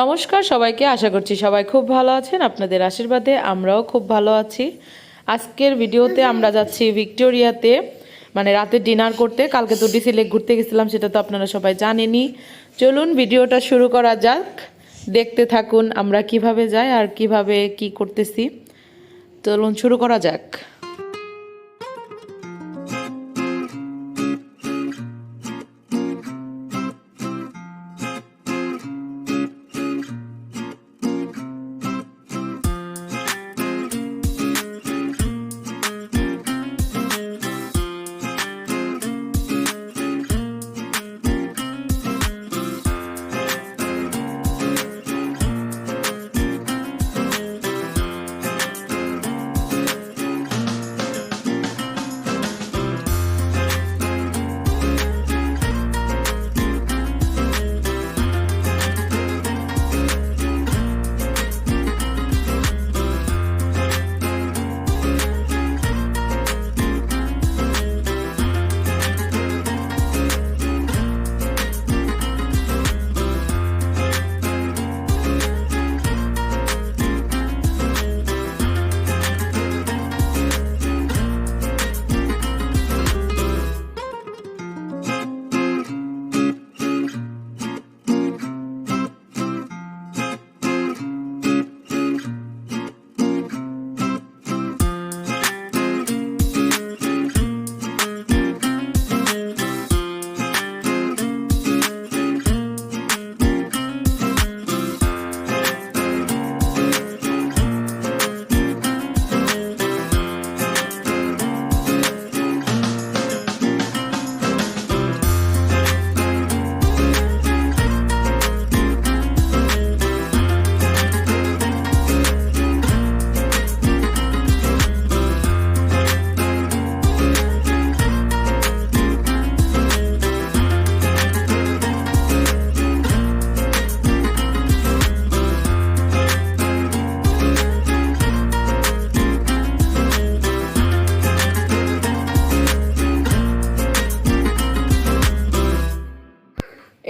নমস্কার সবাইকে, আশা করছি সবাই খুব ভালো আছেন। আপনাদের আশীর্বাদে আমরাও খুব ভালো আছি। আজকের ভিডিওতে আমরা যাচ্ছি ভিক্টোরিয়াতে মানে রাতে ডিনার করতে। কালকে তো ডিসি লেক ঘুরতে গেছিলাম, সেটা তো আপনারা সবাই জানেনই। চলুন ভিডিওটা শুরু করা যাক। দেখতে থাকুন আমরা কীভাবে যাই আর কীভাবে কি করতেছি। চলুন শুরু করা যাক।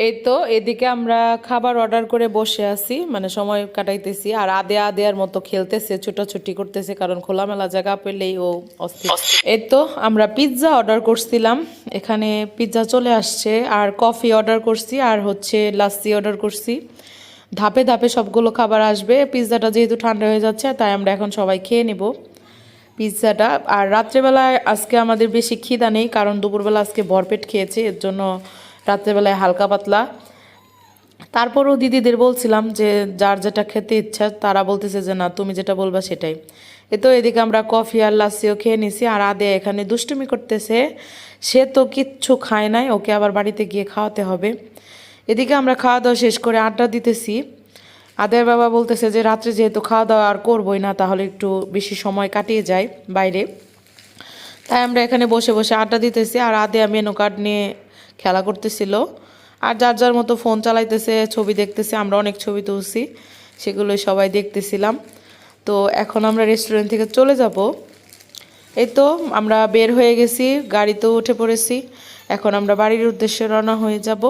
এই তো এদিকে আমরা খাবার অর্ডার করে বসে আছি মানে সময় কাটাইতেছি আর আদে আদেয়ার মতো খেলতেছে ছুটাছুটি করতেছে কারণ খোলামেলা জায়গা পেলেই ও অস্থির। এই তো আমরা পিৎজা অর্ডার করছিলাম এখানে পিৎজা চলে আসছে আর কফি অর্ডার করছি আর হচ্ছে লাস্সি অর্ডার করছি। ধাপে ধাপে সবগুলো খাবার আসবে পিৎজাটা যেহেতু ঠান্ডা হয়ে যাচ্ছে তাই আমরা এখন সবাই খেয়ে নেব পিৎজাটা আর রাত্রেবেলায় আজকে আমাদের বেশি খিদা নেই কারণ দুপুরবেলা আজকে ভরপেট খেয়েছে এর জন্য রাত্রেবেলায় হালকা পাতলা। তারপরও দিদিদের বলছিলাম যে, যার যেটা খেতে ইচ্ছা, তারা বলতেছে যে, না, তুমি যেটা বলবা সেটাই। এ তো এদিকে আমরা কফি আর লাসিও খেয়ে নিছি, আর আদে এখানে দুষ্টুমি করতেছে। সে তো কিচ্ছু খায় নাই, ওকে আবার বাড়িতে গিয়ে খাওয়াতে হবে। এদিকে আমরা খাওয়া দাওয়া শেষ করে আড্ডা দিতেছি। আদের বাবা বলতেছে যে, রাত্রে যেহেতু খাওয়া দাওয়া আর করবোই না, তাহলে একটু বেশি সময় কাটিয়ে যায় বাইরে। তাই আমরা এখানে বসে বসে আড্ডা দিতেছি, আর আদে মেনু কার্ড নিয়ে খেলা করতেছিল। আর যার যার মতো ফোন চালাইতেছে, ছবি দেখতেছে, আমরা অনেক ছবি তুলছি, সেগুলোই সবাই দেখতেছিলাম। তো এখন আমরা রেস্টুরেন্ট থেকে চলে যাব। এই তো আমরা বের হয়ে গেছি গাড়িতেও উঠে পড়েছি। এখন আমরা বাড়ির উদ্দেশ্যে রওনা হয়ে যাব।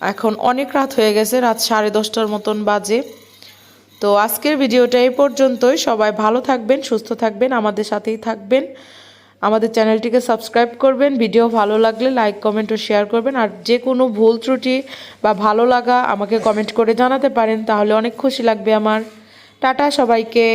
এখন অনেক রাত হয়ে গেছে, রাত সাড়ে দশটার মতন বাজে। তো আজকের ভিডিওটা এই পর্যন্তই। সবাই ভালো থাকবেন, সুস্থ থাকবেন, আমাদের সাথেই থাকবেন। আমাদের চ্যানেলটিকে সাবস্ক্রাইব করবেন, ভিডিও ভালো লাগলে লাইক, কমেন্ট ও শেয়ার করবেন। আর যে কোনো ভুল ত্রুটি বা ভালো লাগা আমাকে কমেন্ট করে জানাতে পারেন, তাহলে অনেক খুশি লাগবে আমার। টাটা সবাইকে।